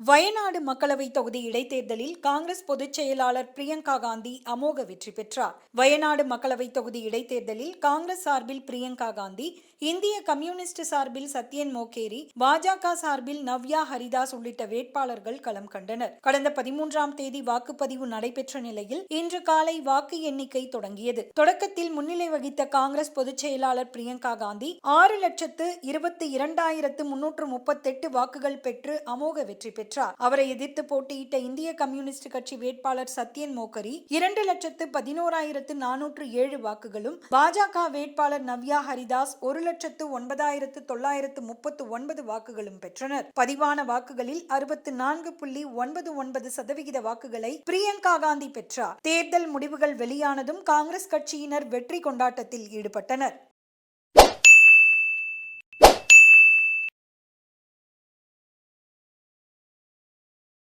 வயநாடு மக்களவை தொகுதி இடைத்தேர்தலில் காங்கிரஸ் பொதுச் செயலாளர் பிரியங்கா காந்தி அமோக வெற்றி பெற்றார். வயநாடு மக்களவை தொகுதி இடைத்தேர்தலில் காங்கிரஸ் சார்பில் பிரியங்கா காந்தி இந்திய கம்யூனிஸ்ட் சார்பில் சத்யன் மோகேரி பாஜக சார்பில் நவ்யா ஹரிதாஸ் உள்ளிட்ட வேட்பாளர்கள் களம் கண்டனர். கடந்த பதிமூன்றாம் தேதி வாக்குப்பதிவு நடைபெற்ற நிலையில் இன்று காலை வாக்கு எண்ணிக்கை தொடங்கியது. தொடக்கத்தில் முன்னிலை வகித்த காங்கிரஸ் பொதுச் செயலாளர் பிரியங்கா காந்தி ஆறு லட்சத்து இருபத்தி இரண்டாயிரத்து முன்னூற்று முப்பத்தெட்டு வாக்குகள் பெற்று அமோக வெற்றி பெற்றார். அவரை எதிர்த்து போட்டியிட்ட இந்திய கம்யூனிஸ்ட் கட்சி வேட்பாளர் சத்யன் மோகரி இரண்டு லட்சத்து பதினோராயிரத்து நானூற்று ஏழு வாக்குகளும் பாஜக வேட்பாளர் நவ்யா ஹரிதாஸ் ஒரு லட்சத்து ஒன்பதாயிரத்து தொள்ளாயிரத்து முப்பத்து ஒன்பது வாக்குகளும் பெற்றனர். பதிவான வாக்குகளில் அறுபத்து நான்கு புள்ளி ஒன்பது ஒன்பது சதவிகித வாக்குகளை பிரியங்கா காந்தி பெற்றார். தேர்தல் முடிவுகள் வெளியானதும் காங்கிரஸ் கட்சியினர் வெற்றி கொண்டாட்டத்தில் ஈடுபட்டனர்.